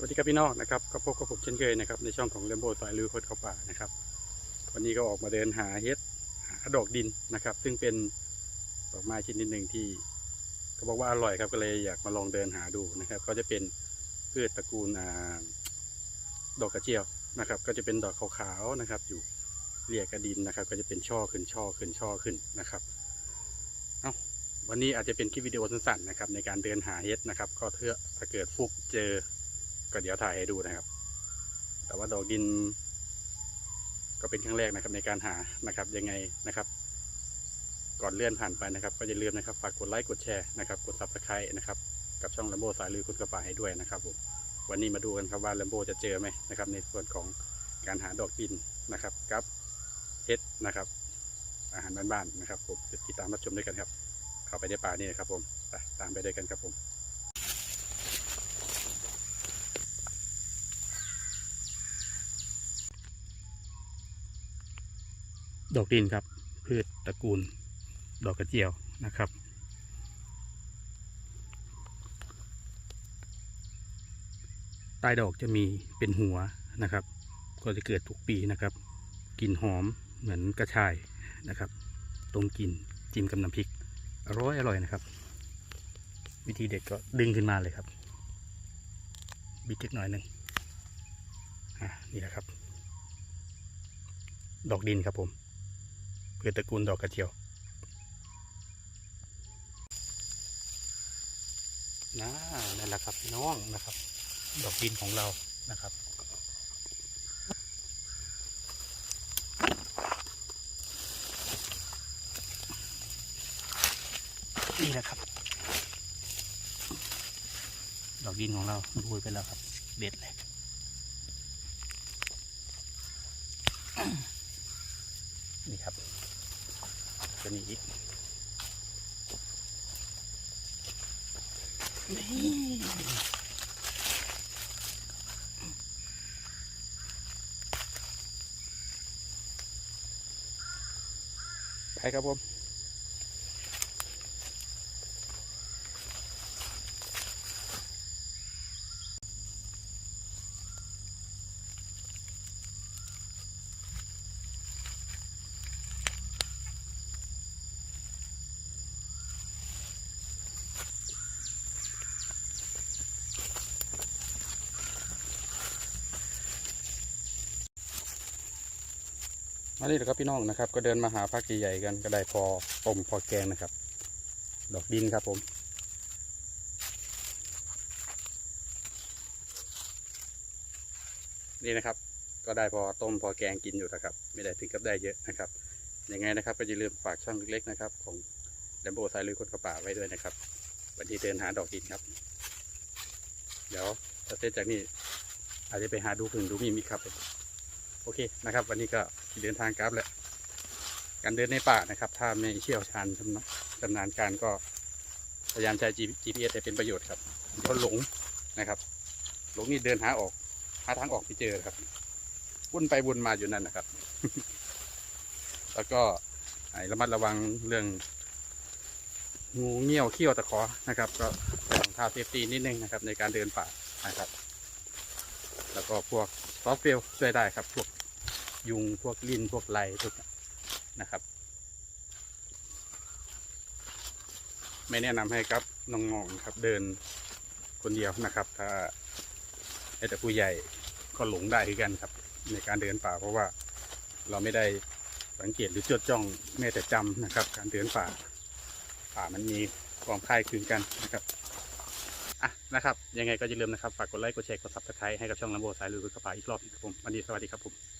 สวัสดีครับพี่น้องนะครับก็พบกับผมเช่นเคยนะครับในช่องของเลมโบสายลือคนเข้าป่านะครับวันนี้ก็ออกมาเดินหาเฮ็ดหาดอกดินนะครับ ซึ่งเป็นดอกไม้ชนิดหนึ่งที่เขาบอกว่าอร่อยครับก็เลยอยากมาลองเดินหาดูนะครับก็จะเป็นพืชตระกูลดอกกระเจียวนะครับ ก็จะเป็นดอกขาวๆนะครับ อยู่เรียกกระดินนะครับ ก็จะเป็นช่อขึ้นช่อขึ้นช่อขึ้นนะครับเอ้าวันนี้อาจจะเป็นคลิปวิดีโอสั้นๆนะครับในการเดินหาเฮ็ดนะครับ ก็เพื่อถ้าเกิดฟุกเจอ ก็เดี๋ยวถ่ายให้ดูนะครับ แต่ว่าดอกดิน ก็เป็นครั้งแรกนะครับในการหานะครับยังไงนะครับ ก่อนเลื่อนผ่านไปนะครับ ก็อย่าลืมนะครับฝากกดไลค์กดแชร์นะครับกดซับสไครต์นะครับกับช่อง Lambo สายลือคุณกระป่าให้ด้วยนะครับผมวันนี้มาดูกันครับว่า Lambo จะเจอไหมนะครับ ในส่วนของการหาดอกดินนะครับกับเฮ็ดนะครับ อาหารบ้านๆนะครับผมติดตามรับชมด้วยกันครับเข้าไปในป่านี่นะครับผมไปตามไปด้วยกันครับผม ดอกดินครับ พืชตระกูล ดอกกระเจียวนะครับ ใต้ดอกจะมีเป็นหัวนะครับ ก็จะเกิดทุกปีนะครับกลิ่นหอมเหมือนกระชายนะครับ ตรงกลิ่นจิ้มกับน้ำพริก อร่อยอร่อยนะครับ วิธีเด็ดก็ดึงขึ้นมาเลยครับ บิดเล็กหน่อยหนึ่งอะนี่แหละครับ ดอกดินครับผม พื่อตระกูลดอกกระเจียว นะนั่นแหละครับพี่น้องนะครับ ดอกดินของเรานะครับนี่แหละครับ ดอกดินของเราดูไปแล้วครับ เด็ดเลยนี่ครับ ตัวนี้อีกไปครับผม มานี่แหละครับพี่น้องนะครับ ก็เดินมาหาพักใหญ่ๆกันก็ได้พอต้มพอแกงนะครับ ดอกดินครับผมนี่นะครับ ก็ได้พอต้มพอแกงกินอยู่นะครับ ไม่ได้ถึงกับได้เยอะนะครับยังไงนะครับ ก็อย่าลืมฝากช่องเล็กๆนะครับ ของแลมโบสายลุยคนกระป่าไว้ด้วยนะครับ วันที่เดินหาดอกดินครับ เดี๋ยวเสร็จจากนี้อาจจะไปหาดูพึ่งดูมีมีครับ อเคนะครับ วันนี้ก็เดินทางกลับแหละการเดินในป่านะครับ ถ้าไม่เชี่ยวชาญชำนาญชำนาญการก็พยายามใช้ GPS ให้เป็นประโยชน์ครับเดี๋ยวหลงนะครับหลงนี่เดินหาออก หาทางออกไม่เจอครับวุ่นไปวุ่นมาอยู่นั่นนะครับ แล้วก็ระมัดระวังเรื่องงูเงี้ยวเขี้ยวตะขอนะครับ ก็ใส่รองเท้าเซฟตี้นิดนึงนะครับ ในการเดินป่านะครับ แล้วก็พวกซอฟต์เวลช่วยได้ครับ พวก ยุงพวกลิ้นพวกไรพวกนะครับ ไม่แนะนำให้ครับน้องๆครับเดินคนเดียวนะครับ ถ้าแต่ผู้ใหญ่ก็หลงได้คือกันครับ ในการเดินป่า เพราะว่าเราไม่ได้สังเกตหรือจดจ้องแม้แต่จำนะครับ การเดินป่า ป่ามันมีความคล้ายคลึงกันนะครับอะนะครับ ยังไงก็อย่าลืมนะครับฝากกดไลค์กดแชร์กดซับสไครต์ให้กับช่องลำโบสายลุยกับป่าอีกรอบหนึงครับผมวันนี้สวัสดีครับผม